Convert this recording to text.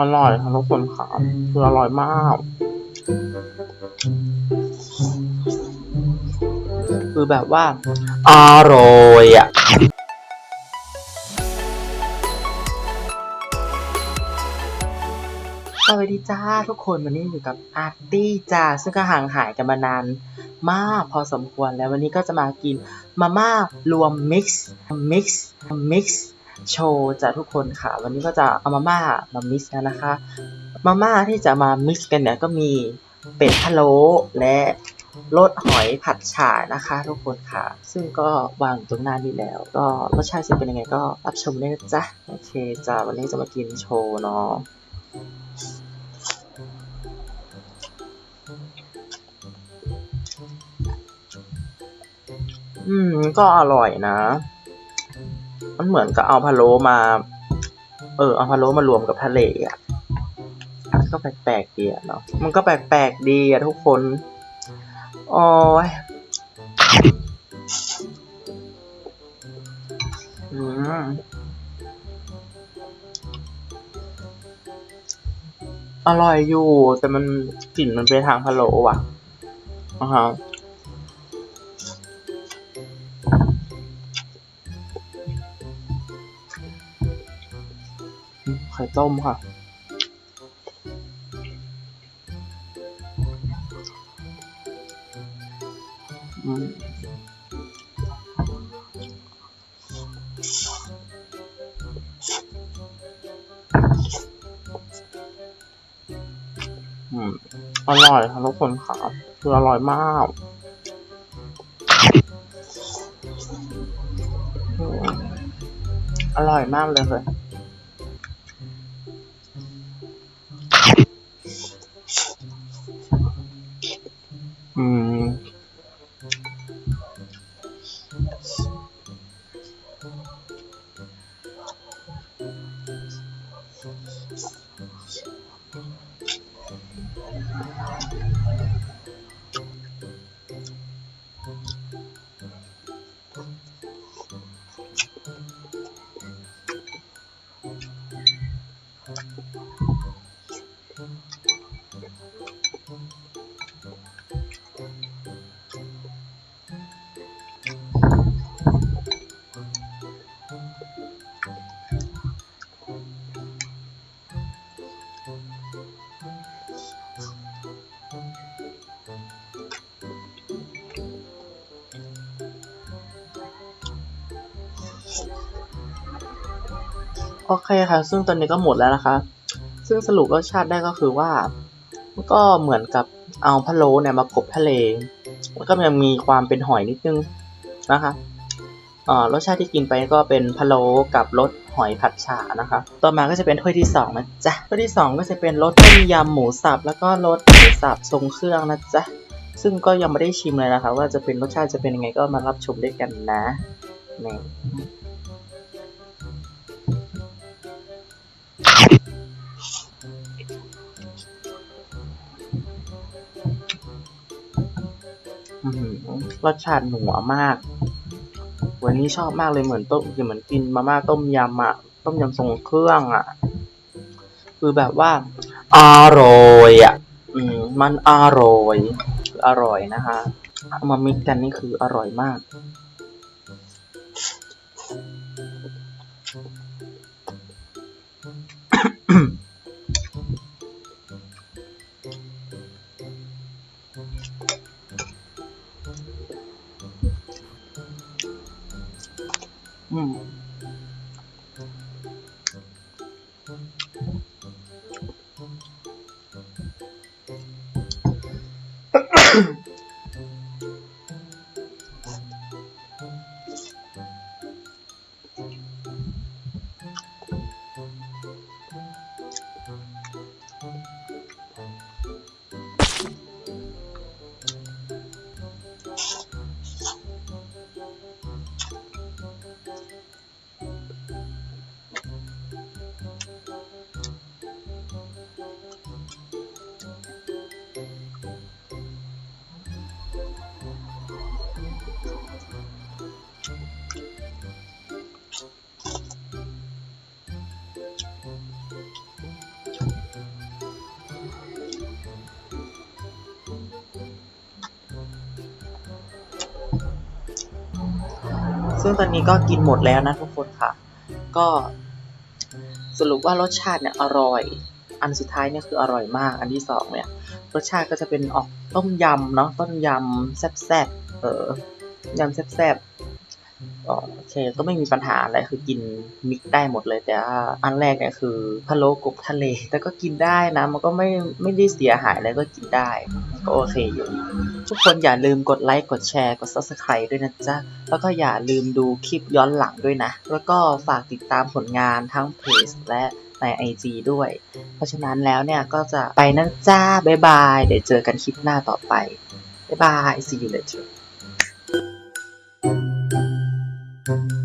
อร่อยค่ะทุกคนค่ะคืออร่อยมาก คือแบบว่า อร่อยอะสวัสดีจ้าทุกคนวันนี้อยู่กับอาร์ตี้จ้าซึ่งก็ห่างหายกันมานานมากพอสมควรแล้ววันนี้ก็จะมากินมาม่ารวมมิกซ์มิกซ์มิกซ์ โชว์จ้าทุกคนค่ะ วันนี้ก็จะเอามาม่ามามิกซ์กันนะคะ มาม่าที่จะมามิกซ์กันเนี่ยก็มีเป็ดพะโล้และรสหอยผัดฉ่านะคะ ทุกคนค่ะ ซึ่งก็วางตรงหน้านี้แล้ว ก็รสชาติจะเป็นยังไงก็รับชมได้นะจ๊ะโอเคจ้าวันนี้จะมากินโชว์เนาะอืม ก็อร่อยนะ มันเหมือนกับเอาพะโล้มา เออ เอาพะโล้มารวมกับทะเลอะก็แปลกๆดีอะเนาะ มันก็แปลกๆดีอะทุกคนโอ้ยอืมอร่อยอยู่ แต่มันกลิ่นมันไปทางพะโล้ว่ะอ่าฮะ ข่ต้มค่ะ อืมอร่อยค่ะทุกคนค่ะคืออร่อยมากอร่อยมากเลยค่ะอื โอเคค่ะซึ่งตอนนี้ก็หมดแล้วนะคะ ซึ่งสรุปรสชาติได้ก็คือว่า ก็เหมือนกับเอาพะโล้เนี่ยมากบทะเลแล้วก็ยังมีความเป็นหอยนิดนึงนะคะอ่ารสชาติที่กินไปก็เป็นพะโล้กับรสหอยผัดฉ่านะคะ ต่อมาก็จะเป็นถ้วยที่สองนะจ๊ะ ถ้วยที่สองก็จะเป็นรสต้มยำหมูสับแล้วก็รสหมูสับทรงเครื่องนะจ๊ะ ซึ่งก็ยังไม่ได้ชิมเลยนะคะ ว่าจะเป็นรสชาติจะเป็นยังไงก็มารับชมด้วยกันนะนี่ รสชาติหนัวมาก วันนี้ชอบมากเลยเหมือนต้มเหมือนกินมาม่าต้มยำอะต้มยำทรงเครื่องอะคือแบบว่าอร่อยอะอืมมันอร่อยคืออร่อยนะคะเอามามิกกันนี่คืออร่อยมาก อื ซึ่งตอนนี้ก็กินหมดแล้วนะทุกคนค่ะ ก็สรุปว่ารสชาติเนี่ยอร่อย อันสุดท้ายเนี่ยคืออร่อยมาก อันที่สองเนี่ยรสชาติก็จะเป็นออกต้มยำเนาะต้มยำแซ่บๆเออยำแซ่บ ก็โอเคก็ไม่มีปัญหาอะไรคือกินมิกได้หมดเลยแต่อันแรกเนี่ยคือพะโล้กบทะเล แต่ก็กินได้นะ มันก็ไม่ไม่ได้เสียหายอะไรก็กินได้ ก็โอเคอยู่ ทุกคนอย่าลืมกดไลค์กดแชร์กด subscribe ด้วยนะจ๊ะ แล้วก็อย่าลืมดูคลิปย้อนหลังด้วยนะ แล้วก็ฝากติดตามผลงานทั้งเพจและใน IG ด้วย เพราะฉะนั้นแล้วเนี่ยก็จะไปนั่นจ้า บ๊ายบาย เดี๋ยวเจอกันคลิปหน้าต่อไป บ๊ายบาย see you later thank you